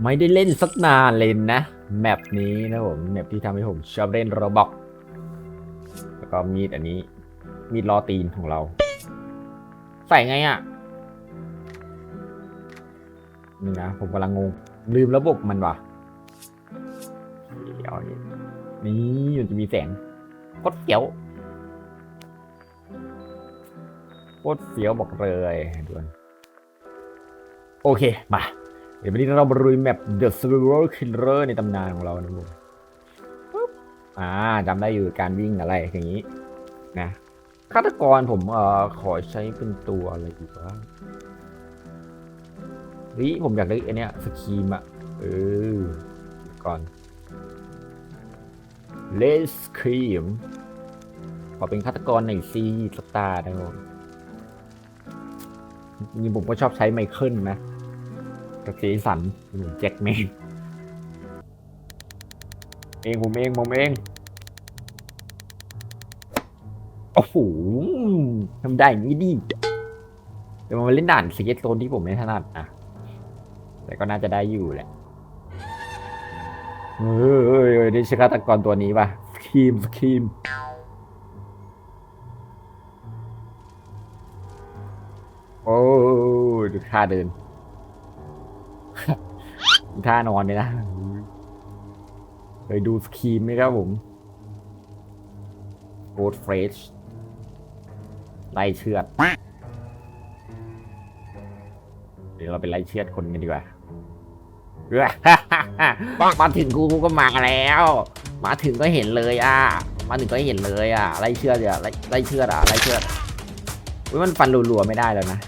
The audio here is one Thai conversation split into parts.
ไม่ได้เล่นสักนานเลยนะแมปนี้นะผมแมปที่ทำให้ผมชอบเล่นโรบอกแล้วก็มีดอันนี้ มีดลอตีนของเรา ใส่ไงอะ่ะนี่นะผมกำลังงงลืมระบบมันว่ะเดี๋ยวนี่นี่มันจะมีแสงโคตรเสียวโคตรเสียวบอกเลยด่วนโอเค มา เดี๋ยววันนี้เรามาลุยแมป The Survival Killer ในตำนานของเรานะผมปึ๊บอ่าจำได้อยู่การวิ่งอะไรอย่างนี้ นะฆาตกรผมเอ่อขอใช้เป็นตัวอะไรดีวะเฮ้ผมอยากได้ไอเนี้ยสกีมอะเออก่อนเลสครีมขอเป็นฆาตกรในซีสตาร์นะครับผมนี่ผมก็ชอบใช้ไมเคิลนะ กับสีสันเหมือนแจ็คแมนเองผมเองผมเองโอ้โหทำได้อย่างนี้ดิเดี๋ยวมาเล่นด่านซีเกตโซนที่ผมไม่ถนัดนะแต่ก็น่าจะได้อยู่แหละเฮ้ยเฮ้ยเฮ้ยได้ใช้ฆาตกรตัวนี้ป่ะสคีมสคีมโอ้ยดูท่าเดิน ท่านอนเลยนะเคยดูสกีมไหมครับผมโ o ดเฟรชไล่เชือด เดี๋ยวเราไปไล่เชือดคนกันดีกว่าเออมาถึงกูกูก็มาแล้ว มาถึงก็เห็นเลยอะ มาถึงก็เห็นเลยอะ ไล่เชือดอะไล่ไล่เชือดอะไล่เชือดอุ๊ยมันฟันรัวๆไม่ได้แล้วนะ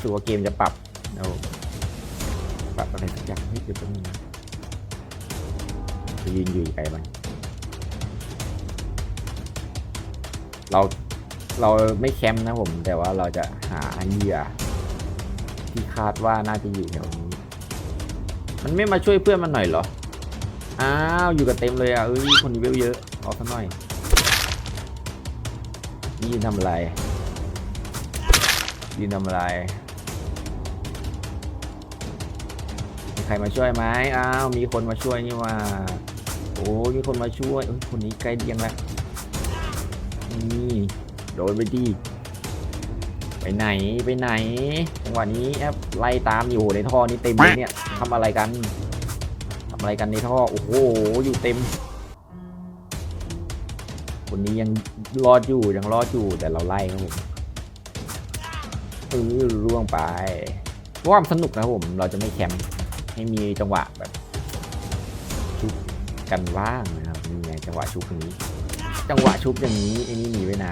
ถือว่าเกมจะปรับนะผมป รับอะไรสักอย่างให้เดี๋ยวแป๊บนึงนะไปยืนอยู่ไกลมันเราเราไม่แคมป์นะผม แต่ว่าเราจะหาเหยื่อที่คาดว่าน่าจะอยู่แถวนี้ มันไม่มาช่วยเพื่อนมันหน่อยเหรอ อ้าว อยู่กับเต็มเลยอะเอ้ย คนนี้เวลเยอะเอาสักหน่อย ยืนทำอะไรยืนทำอะไร รมาช่วยไหมอ้าวมีคนมาช่วยนี่ว่าโอ้ยมีคนมาช่วยคนนี้ใกล้เดียงแล้วนี่โดนไปดีไปไหนไปไหนจังหวะนี้แอปไล่ตามอยู่ในท่อนี้เต็มเลยเนี่ยทำอะไรกันทำอะไรกันในท่อโอ้โหอยู่เต็ม คนนี้ยังรอดอยู่ยังรอดอยู่แต่เราไล่ครับผมเออร่วงไปราะว่ามสนุกนะผม เราจะไม่แคมป์ ให้มีจังหวะแบบชุบกันว่างนะครับนี่ไงจังหวะชุบนี้ จังหวะชุบอย่างนี้ไอ้นี่หนีไปไหน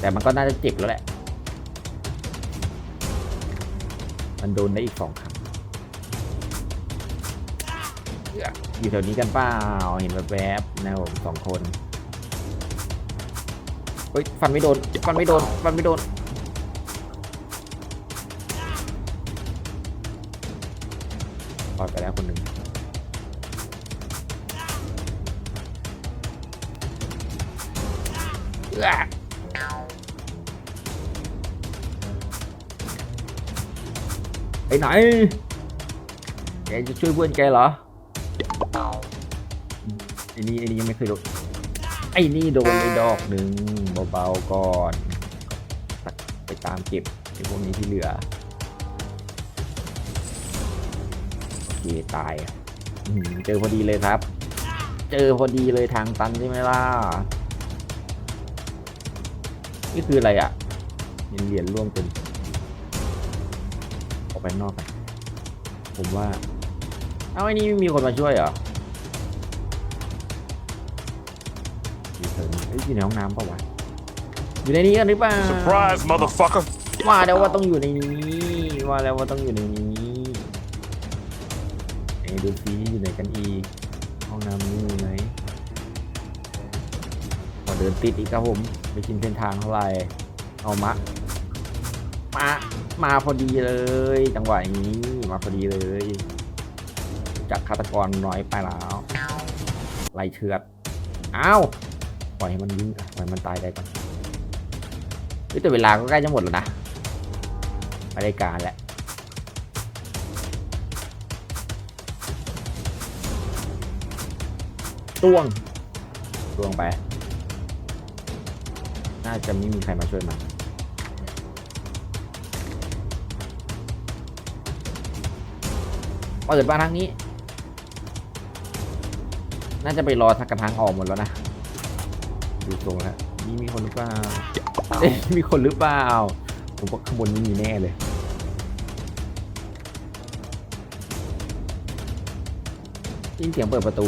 แต่มันก็น่าจะเจ็บแล้วแหละ มันโดนได้อีกสองครั้งอยู่แถวนี้กันเปล่าเห็นแวบๆนะครับผมสองคนเฮ้ยฟันไม่โดน ฟันไม่โดน ฟันไม่โดน อยไปแล้วคนหนึ่งเอื้อไปไหนแกจะช่วยเพื่อนแกเหรอไอ้นี่ไอ้นี่ยังไม่เคยโดนไอ้นี่โดนไปดอกหนึ่งเบาๆก่อน ไปตามเก็บไอ้พวกนี้ที่เหลือ เคตายอะอื้อหือเจอพอดีเลยครับ เจอพอดีเลยทางตันใช่ไหมล่ะ นี่คืออะไรอะเหรียญเหรียญร่วงเป็นออกไปข้างนอกไปผมว่า เอ้าไอ้นี่ไม่มีคนมาช่วยเหรออยู่เถอะเอ้ยอยู่ในห้องน้ำเปล่าวะอยู่ในนี้กันหรือเปล่า Surprise, motherfucker! ว่าแล้วว่าต้องอยู่ในนี้ว่าแล้วว่าต้องอยู่ในนี้เอ้ย ดูซิอยู่ไหนกันอีกห้องน้ำนี่อยู่ไหนขอเดินติดอีกครับผมไม่ชินเส้นทางเท่าไหร่เอามะมามาพอดีเลย จังหวะนี้มาพอดีเลยจากฆาตกรน้อยไปแล้วไล่เชือดอ้าวปล่อยให้มันยิงปล่อยให้มันตายได้ก่อนแต่เวลาก็ใกล้จะหมดแล้วนะไม่ได้การแล้ว ต้วงต้วงไป น่าจะไม่มีใครมาช่วยมันเปิดมาทางนี้ น่าจะไปรอทางกระทางออกหมดแล้วนะ ดูทรงแล้วนี่มีคนหรือเปล่าเอ๊ะมีคนหรือเปล่า ผมว่าข้างบนนี้มีแน่เลยได้ยินเสียงเปิดประตู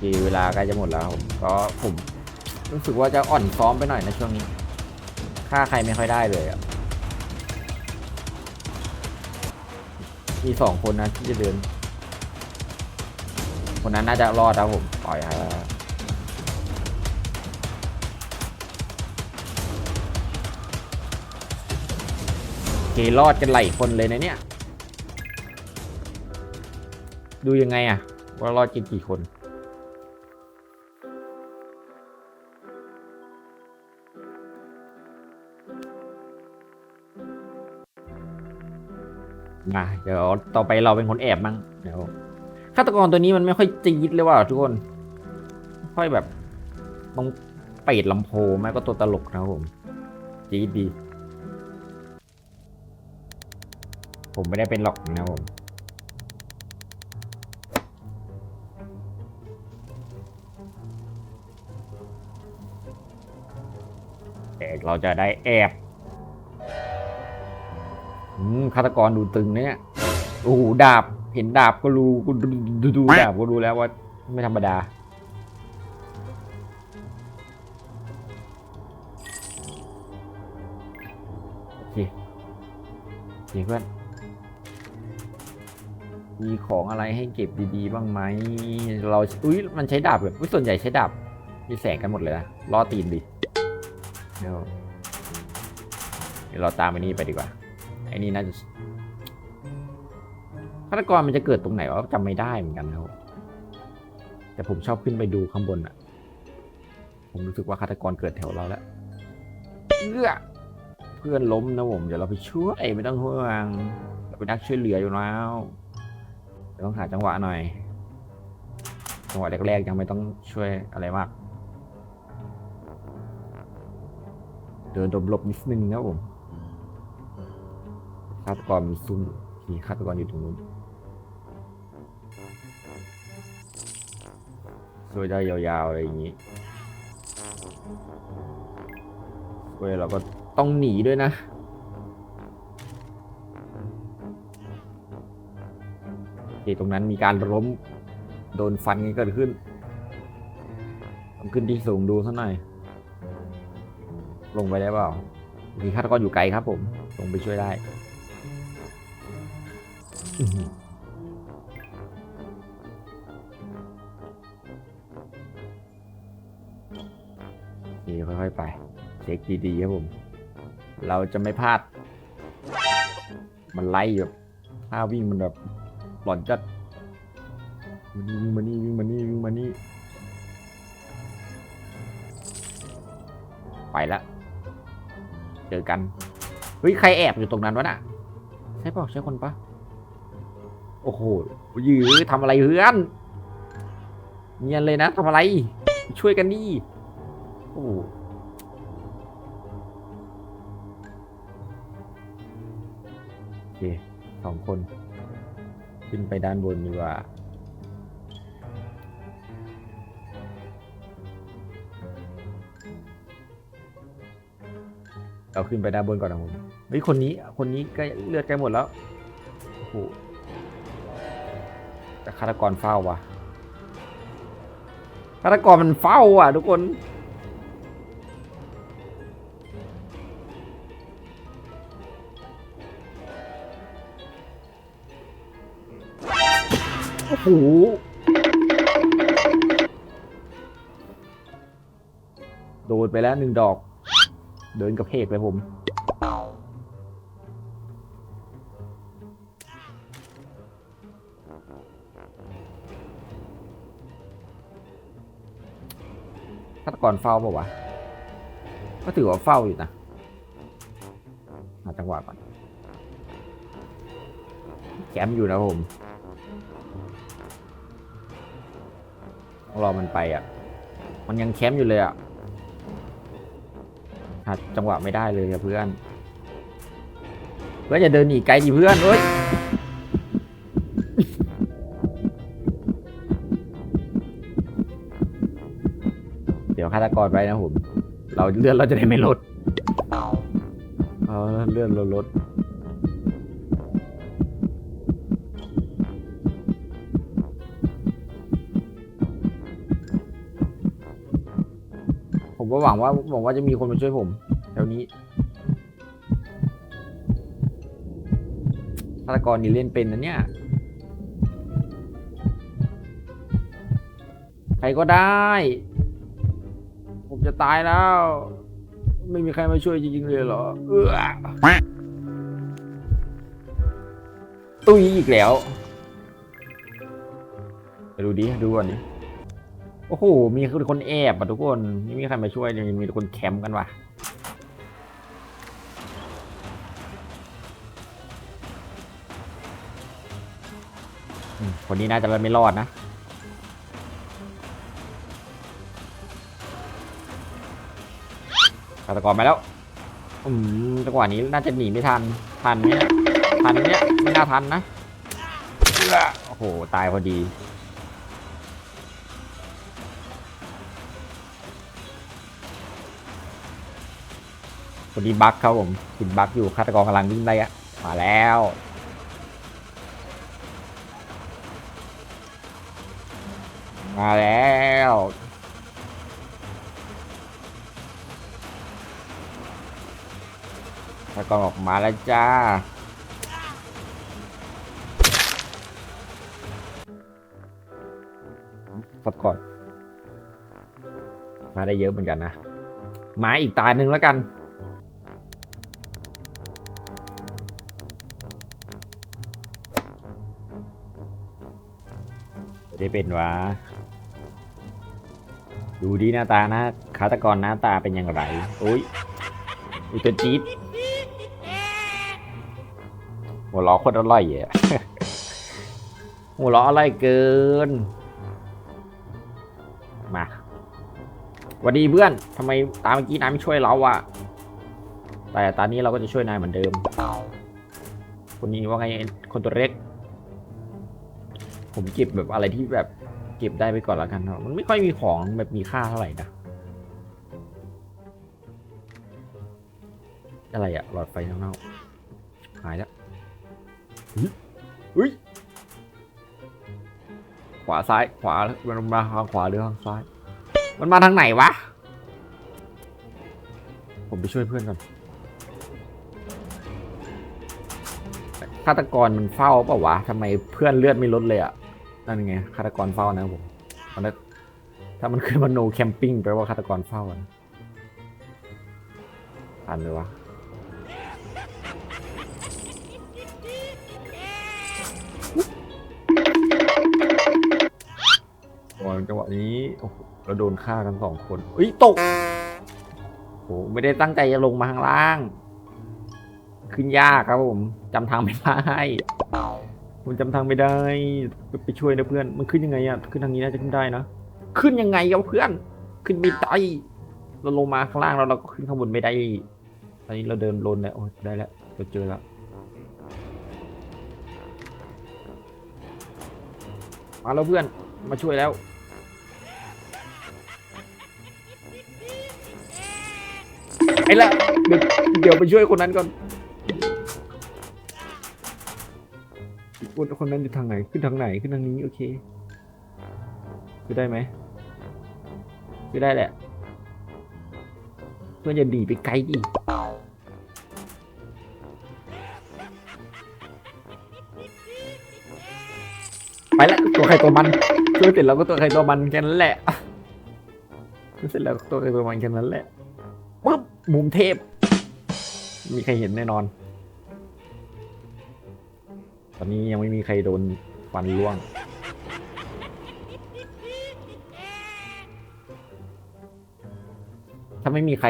โอเคเวลาใกล้จะหมดแล้วผมก็ผมรู้สึกว่าจะอ่อนซ้อมไปหน่อยนะช่วงนี้ฆ่าใครไม่ค่อยได้เลยอะมีสองคนนะที่จะเดิน คนนั้นน่าจะรอดครับผมปล่อยฮะโอเครอดกันหลายคนเลยนะเนี่ย ดูยังไงอะว่ารอดกันกี่คน มาเดี๋ยวต่อไปเราเป็นคนแอบมั้งเดี๋ยวฆาตกรตัวนี้มันไม่ค่อยจี๊ดเลยว่ะทุกคนไม่ค่อยแบบต้องเป็ดลำโพงแม่ก็ตัวตลกนะผมจี๊ดดี ผมไม่ได้เป็นหรอกนะผมแต่เราจะได้แอบ ฆาตกรดูตึงนะเนี่ยโอ้โหดาบ เห็นดาบก็รู้กูดูดูดาบก็รู้แล้วว่าไม่ธรรมดา โอเคโอเคเพื่อน มีของอะไรให้เก็บดีๆ บ้างไหม เรา อุ้ยมันใช้ดาบแบบอุ๊ยส่วนใหญ่ใช้ดาบ มีแสงกันหมดเลยนะล่อตีนดิเดี๋ยวเราตามไปนี่ไปดีกว่า ไอ้นี่น่าจะฆาตกรมันจะเกิดตรงไหนวะจำไม่ได้เหมือนกันนะครับแต่ผมชอบขึ้นไปดูข้างบนอะผมรู้สึกว่าฆาตกรเกิดแถวเราแล้วเอื้อเพื่อนล้มนะผม เดี๋ยวเราไปช่วยไม่ต้องห่วงเราเป็นนักช่วยเหลืออยู่แล้วเดี๋ยวต้องหาจังหวะหน่อย จังหวะแรกๆยังไม่ต้องช่วยอะไรมาก เดินหลบๆนิดนึงนะผม ฆาตกรมีซุ่มมีฆาตกรอยู่ตรงนู้นช่วยได้ยาวๆอะไรอย่างนี้ช่วยเราก็ต้องหนีด้วยนะโอเคตรงนั้นมีการล้มโดนฟันกันเกิดขึ้นต้องขึ้นที่สูงดูสักหน่อย ลงไปได้เปล่ามีฆาตกรอยู่ไกลครับผม ลงไปช่วยได้ อื้อหือโอเคค่อยๆไป เช็คดีๆครับผม เราจะไม่พลาด มันไล่แบบถ้าวิ่งมันแบบหลอนจัดวิ่งมานี่วิ่งมานี่วิ่งมานี่วิ่งมานี่ ไปละเจอกัน เฮ้ย ใครแอบอยู่ตรงนั้นวะน่ะ ใช่ปล่าใช่คนปะ โอ้โหยื้อทำอะไรเพื่อนเนียนเลยนะทำอะไร ช่วยกันดิโอ้โหโอเคสองคน ขึ้นไปด้านบนดีกว่าเราขึ้นไปด้านบนก่อนนะผมเฮ้ยคนนี้ คนนี้ใกล้เลือดใกล้หมดแล้ว โอ้โห ฆาตกรเฝ้าวะฆาตกรมันเฝ้าอะ ทุกคน โอ้โหโดนไปแล้วหนึ่งดอก เดินกับเพกเลยผม ฆาตกรเฝ้าปล่าวะ ก็ถือว่าเฝ้าอยู่นะหาจังหวะก่อนแคมป์อยู่นะผมรอมันไปอะ มันยังแคมป์อยู่เลยอะหาจังหวะไม่ได้เลยเพื่อน เพื่อนอย่าเดินหนีไกลดิเพื่อนเอ้ยาตกรไปนะผม เราเลื่อนเราจะได้ไม่ลดเออเลื่อนเราลดผมก็หวังว่าหวังว่าจะมีคนมาช่วยผมแถวนี้ฆาตกรนี่เล่นเป็นนะเนี่ย ใครก็ได้ผม จะตายแล้ว ไม่มีใครมาช่วยจริงๆเลยเหรอเออตุ้ยอีกแล้วไปดูดิดูก่อนดิโอ้โหมีคนแอบอะทุกคนไม่มีใครมาช่วยเลยมีคนแคมป์กันว่ะคนนี้น่าจะไม่รอดนะาตกรมาแล้ว อืมจังหวะนี้น่าจะหนีไม่ทัน ทันไหมเนี่ยทันเนี่ยไม่น่าทันนะโอ้โห ตายพอดี พอดีบักครับผมติดบักอยู่ฆาตกรกำลังวิ่งไล่อะมาแล้วมาแล้ว ฆาตกรออกมาแล้วจ้าฟัดก่อนมาได้เยอะเหมือนกันนะมาอีกตาหนึ่งแล้วกันไม่ได้เป็นวะดูดีหน้าตานะฆาตกรหน้าตาเป็นอย่างไร โอ้ยอุยตัวจี๊ด หัวล้อโคตรอร่อยอะหัวล้ออร่อยเกิน มาวัสดีเพื่อนทำไมตาเมื่อกี้นายไม่ช่วยเราอะแต่ตอนนี้เราก็จะช่วยนายเหมือนเดิม คนนี้ว่าไงคนตัวเล็ก ผมเก็บแบบอะไรที่แบบเก็บได้ไปก่อนแล้วกันครับมันไม่ค่อยมีของแบบมีค่าเท่าไหร่นะ อะไรอะหลอดไฟข้างนอกหายแล้ว อุ้ยขวาซ้ายขวา มันมาทางขวาหรือทางซ้าย มันมาทางไหนวะ ผมไปช่วยเพื่อนก่อนฆาตกรมันเฝ้าเปล่าวะทำไมเพื่อนเลือดไม่ลดเลยอะนั่นไงฆาตกรเฝ้านะผมมันน่ะถ้ามันขึ้นมาโนแคมปิ้งแปลว่าฆาตกรเฝ้าอะทันเลยวะ โอ้ยจังหวะนี้โอ้โหเราโดนฆ่ากันสองคนเอ้ยตกโอ้ไม่ได้ตั้งใจจะลงมาข้างล่าง ขึ้นยากครับผมจำทางไม่ได้ผมจำทางไม่ได้ไปช่วยนะเพื่อนมันขึ้นยังไงอะขึ้นทางนี้น่าจะขึ้นได้นะขึ้นยังไงกับเพื่อน ขึ้นไม่ได้เราลงมาข้างล่างแล้วเราก็ขึ้นข้างบนไม่ได้ ตอนนี้เราเดินลนแล้วโอ้ยได้แล้วเราเจอแล้วมาแล้วเพื่อนมาช่วยแล้ว ละเดี๋ยวเดี๋ยวไปช่วยคนนั้นก่อนคนคนนั้นอยู่ทางไหนขึ้นทางไหนขึ้นทางนี้โอเคขึ้นได้ไหมขึ้นได้แหละ เพื่อนอย่าดีไปไกลดิไปแล้วตัวใครตัวมันช่วยเสร็จแล้วก็ตัวใครตัวมันแค่นั้นแหละช่เสร็จแล้วตัวใครตัวมันแค่นั้นแหละ มุมเทพ มีใครเห็นแน่นอน ตอนนี้ยังไม่มีใครโดนฟันล่วง ถ้าไม่มีใคร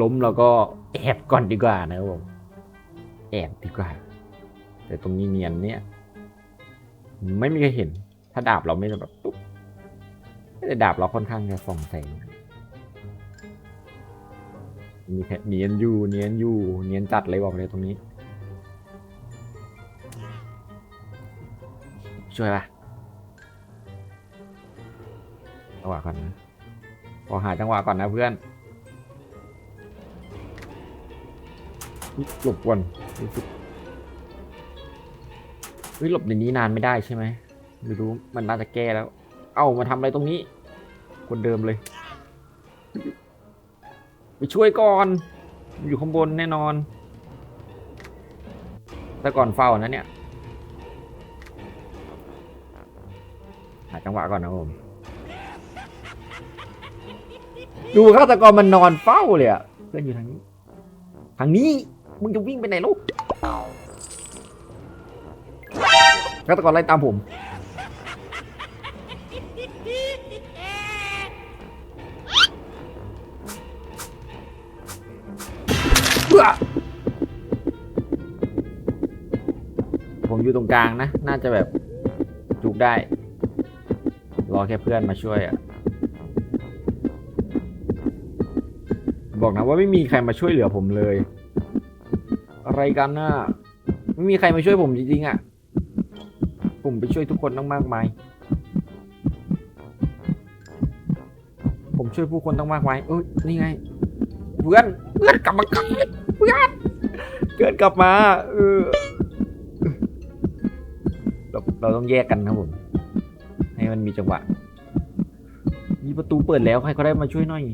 ล้มเราก็แอบก่อนดีกว่านะครับผม แอบดีกว่า แต่ตรงนี้เนียนเนี่ย ไม่มีใครเห็น ถ้าดาบเราไม่แบบปุ๊บแต่ดาบเราค่อนข้างจะส่องแสง มีแค่เนียนอยู่เนียนอยู่เนียนจัดเลยบอกเลยตรงนี้ ช่วยปะจังหวะก่อนนะขอหาจังหวะก่อนนะเพื่อนหลบก่อนเฮ้ยหลบในนี้นานไม่ได้ใช่ไหมไม่รู้มันน่าจะแก้แล้ว เอ้ามาทำอะไรตรงนี้ คนเดิมเลย ไปช่วยก่อน อยู่ข้างบนแน่นอน แต่ก่อนเฝ้านะเนี่ย หาจังหวะก่อนนะผม ดูฆาตกรมันนอนเฝ้าเลยอะเพื่อนอยู่ทางนี้ ทางนี้ มึงจะวิ่งไปไหนลูกฆาตกรไล่ตามผม อผมอยู่ตรงกลางนะ น่าจะแบบจุกได้ รอแค่เพื่อนมาช่วยอะบอกนะว่าไม่มีใครมาช่วยเหลือผมเลย อะไรกันน่ะไม่มีใครมาช่วยผมจริงๆอะผมไปช่วยทุกคนตั้งมากมาย ผมช่วยผู้คนตั้งมากมาย เอ้ยนี่ไง เพื่อน เพื่อนกลับมากัน เพื่อนเพื่อนกลับมาเออเราเราต้องแยกกันครับผมให้มันมีจังหวะ มีประตูเปิดแล้วใครก็ได้มาช่วยหน่อย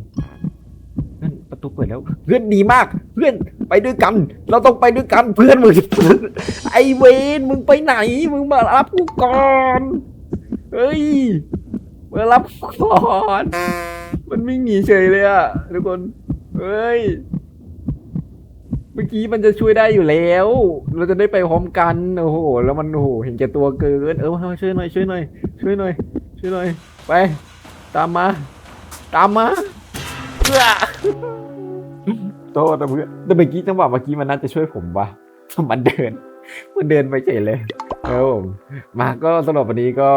เพื่อนประตูเปิดแล้ว เพื่อนดีมาก เพื่อนไปด้วยกัน เราต้องไปด้วยกันเพื่อนมึงไอเวนมึงไปไหน มึงมารับกูก่อนเฮ้ยมารับกูก่อน มันวิ่งหนีเฉยเลยอะทุกคนเฮ้ย เมื่อกี้มันจะช่วยได้อยู่แล้ว เราจะได้ไปพร้อมกัน โอ้โห แล้วมันโอ้โหเห็นแก่ตัวเกิน เออมาช่วยหน่อยช่วยหน่อยช่วยหน่อยช่วยหน่อย ไป ตามมา ตามมาเพื่อโทษนะเพื่อนแต่เมื่อกี้จังหวะเมื่อกี้มันน่าจะช่วยผมวะมันเดิน มันเดินไปเฉยเลยครับผมมาก็สำหรับวันนี้ก็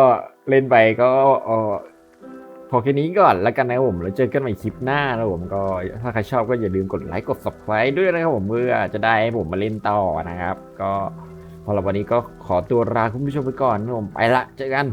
เล่นไปก็เออ พอแค่นี้ก่อนแล้วกันนะครับผมแล้วเจอกันใหม่คลิปหน้านะครับผมก็ถ้าใครชอบก็อย่าลืมกดไลค์กด subscribe ด้วยนะครับผมเพื่อจะได้ผมมาเล่นต่อนะครับ ก็พอเราวันนี้ก็ขอตัวลาคุณผู้ชมไปก่อนนะครับผมไปละเจอกัน